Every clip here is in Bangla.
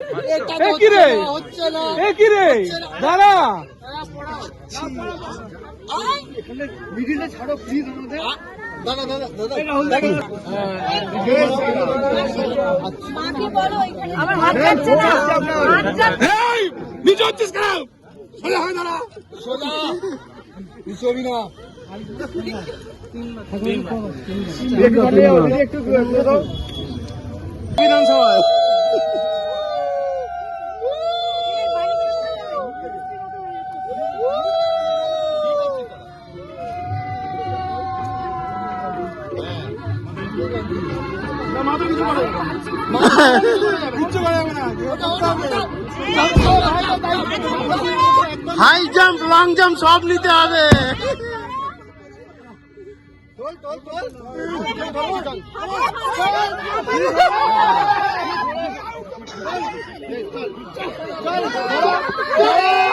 এ কি রে এ কি রে দাঁড়া হচ্ছিস কেন সোজা হয়ে বিধানসভায় হাই জাম্প লং জাম্প সব নিতে হবে। হয়নি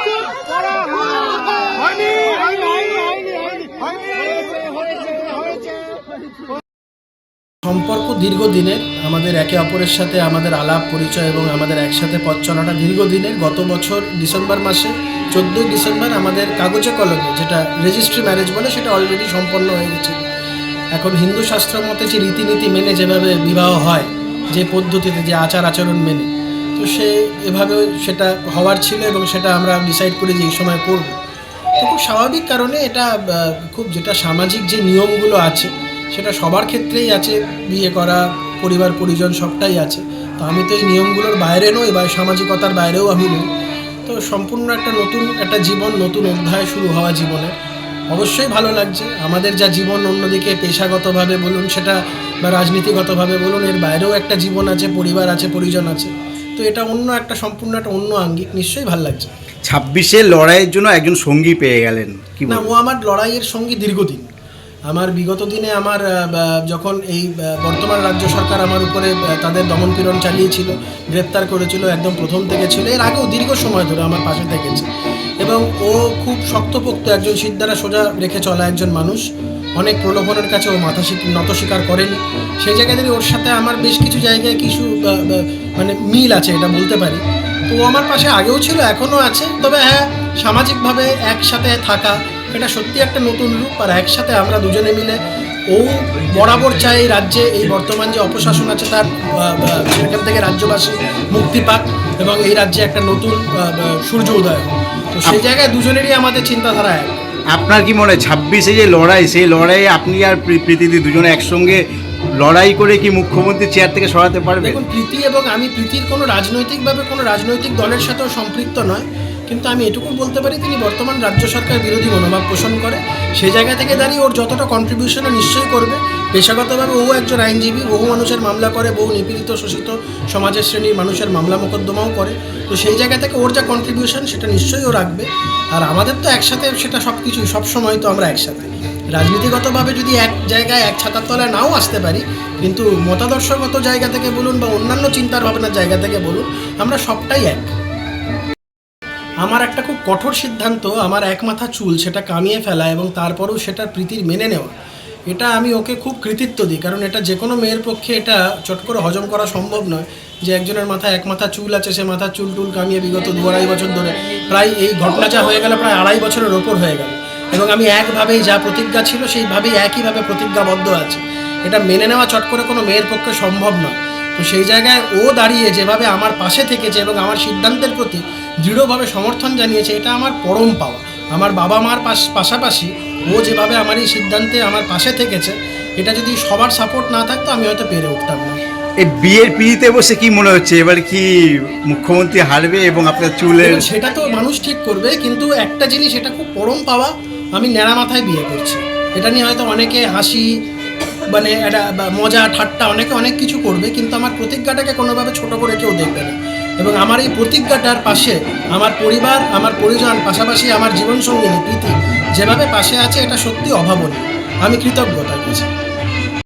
সম্পর্ক দীর্ঘদিনের, আমাদের একে অপরের সাথে আমাদের আলাপ, পরিচয় এবং আমাদের একসাথে পথ চলাটা দীর্ঘদিনের। গত বছর ডিসেম্বর মাসে চোদ্দোই ডিসেম্বর আমাদের কাগজে কলমে, যেটা রেজিস্ট্রি ম্যারেজ বলে, সেটা অলরেডি সম্পন্ন হয়ে গেছে। এখন হিন্দু শাস্ত্র মতে যে রীতিনীতি মেনে যেভাবে বিবাহ হয়, যে পদ্ধতিতে, যে আচার আচরণ মেনে, তো সে এভাবে সেটা হওয়ার ছিল এবং সেটা আমরা ডিসাইড করি যে এই সময় করব। তো খুব স্বাভাবিক কারণে এটা খুব যেটা সামাজিক যে নিয়মগুলো আছে সেটা সবার ক্ষেত্রেই আছে বিয়ে করা পরিবার পরিজন সবটাই আছে। তো আমি তো এই নিয়মগুলোর বাইরে নই বা সামাজিকতার বাইরেও আমি নই। তো সম্পূর্ণ একটা নতুন একটা জীবন নতুন অধ্যায় শুরু হওয়া জীবনে। অবশ্যই ভালো লাগছে। আমাদের যা জীবন অন্যদিকে পেশাগতভাবে বলুন সেটা বা রাজনীতিগতভাবে বলুন এর বাইরেও একটা জীবন আছে পরিবার আছে পরিজন আছে। তো এটা অন্য একটা সম্পূর্ণ একটা অন্য আঙ্গিক নিশ্চয়ই ভালো লাগছে। ছাব্বিশে লড়াইয়ের জন্য একজন সঙ্গী পেয়ে গেলেন কি না ও আমার লড়াইয়ের সঙ্গী দীর্ঘদিন। আমার বিগত দিনে আমার যখন এই বর্তমান রাজ্য সরকার আমার উপরে তাদের দমনপীড়ন চালিয়েছিল, গ্রেপ্তার করেছিল, একদম প্রথম থেকে ছিল, এর আগেও দীর্ঘ সময় ধরে আমার পাশে থেকেছে। এবং ও খুব শক্তপোক্ত একজন সিদ্ধারা সোজা রেখে চলা একজন মানুষ, অনেক প্রলোভনের কাছে ও মাথা নত স্বীকার করেনি। সেই জায়গা থেকে ওর সাথে আমার বেশ কিছু জায়গায় কিছু মানে মিল আছে, এটা বলতে পারি। তো আমার পাশে আগেও ছিল, এখনও আছে। তবে হ্যাঁ সামাজিকভাবে একসাথে থাকা এটা সত্যি একটা নতুন রূপ আর একসাথে আমরা দুজনে মিলে ও বরাবর চায় এই রাজ্যে এই বর্তমান যে অপশাসন আছে তার সেখান থেকে রাজ্যবাসী মুক্তি পাক এবং এই রাজ্যে একটা নতুন সূর্য উদয় তো সেই জায়গায় দুজনেরই আমাদের চিন্তাধারা এক। আপনার কি মনে হয় ছাব্বিশে যে লড়াই সেই লড়াইয়ে আপনি আর প্রী- প্রীতিদি দুজনে একসঙ্গে লড়াই করে কি মুখ্যমন্ত্রী চেয়ার থেকে সরাতে পারবেন? দেখুন প্রীতি এবং আমি প্রীতির কোনো রাজনৈতিকভাবে কোনো রাজনৈতিক দলের সাথেও সম্পৃক্ত নয়। কিন্তু আমি এটুকু বলতে পারি তিনি বর্তমান রাজ্য সরকার বিরোধী মনোভাব পোষণ করে। সেই জায়গা থেকে দাঁড়িয়ে ওর যতটা কন্ট্রিবিউশনও নিশ্চয়ই করবে। পেশাগতভাবে ও একজন আইনজীবী, বহু মানুষের মামলা করে, বহু নিপীড়িত শোষিত সমাজের শ্রেণির মানুষের মামলা মোকদ্দমাও করে। তো সেই জায়গা থেকে ওর যা কন্ট্রিবিউশন সেটা নিশ্চয়ই ও রাখবে। আর আমাদের তো একসাথে সেটা সব কিছুই সবসময় তো আমরা একসাথে। রাজনীতিগতভাবে যদি এক জায়গায় এক ছাতার তলায় নাও আসতে পারি, কিন্তু মতাদর্শগত জায়গা থেকে বলুন বা অন্যান্য চিন্তার ভাবনার জায়গা থেকে বলুন, আমরা সবটাই এক। আমার একটা খুব কঠোর সিদ্ধান্ত, আমার এক মাথা চুল সেটা কামিয়ে ফেলা এবং তারপরেও সেটা প্রীতির মেনে নেওয়া। এটা আমি ওকে খুব কৃতিত্ব দিই, কারণ এটা যে কোনো মেয়ের পক্ষে এটা চট করে হজম করা সম্ভব নয় যে একজনের মাথায় এক মাথা চুল আছে, সে মাথা চুল টুল কামিয়ে বিগত দু আড়াই বছর ধরে প্রায় এই ঘটনা যা হয়ে গেল প্রায় আড়াই বছরের ওপর হয়ে গেল। এবং আমি একভাবেই যা প্রতিজ্ঞা ছিল সেইভাবেই একইভাবে প্রতিজ্ঞাবদ্ধ আছে। এটা মেনে নেওয়া চট করে কোনো মেয়ের পক্ষে সম্ভব নয়। তো সেই জায়গায় ও দাঁড়িয়ে যেভাবে আমার পাশে থেকেছে এবং আমার সিদ্ধান্তের প্রতি দৃঢ়ভাবে সমর্থন জানিয়েছে এটা আমার পরম পাওয়া। আমার বাবা মার পাশ- পাশাপাশি ও যেভাবে আমার এই সিদ্ধান্তে আমার পাশে থেকেছে এটা যদি সবার সাপোর্ট না থাকতো আমি হয়তো পেরে উঠতাম না। এই বিয়ের পিড়িতে বসে কি মনে হচ্ছে? এবার কি মুখ্যমন্ত্রী হারবে এবং আপনার চুলের সেটা তো মানুষ ঠিক করবে কিন্তু একটা জিনিস এটা খুব পরম পাওয়া আমি ন্যাড়া মাথায় বিয়ে করছি। এটা নিয়ে হয়তো অনেকে হাসি মানে একটা মজা ঠাট্টা অনেকে অনেক কিছু করবে কিন্তু আমার প্রতিজ্ঞাটাকে কোনোভাবে ছোট করে কেউ দেখবে না। এবং আমার এই প্রতিজ্ঞাটার পাশে আমার পরিবার, আমার পরিজন, পাশাপাশি আমার জীবনসঙ্গিনী প্রীতি যেভাবে পাশে আছে, এটা সত্যি অভাবনীয়। আমি কৃতজ্ঞ তার কাছে।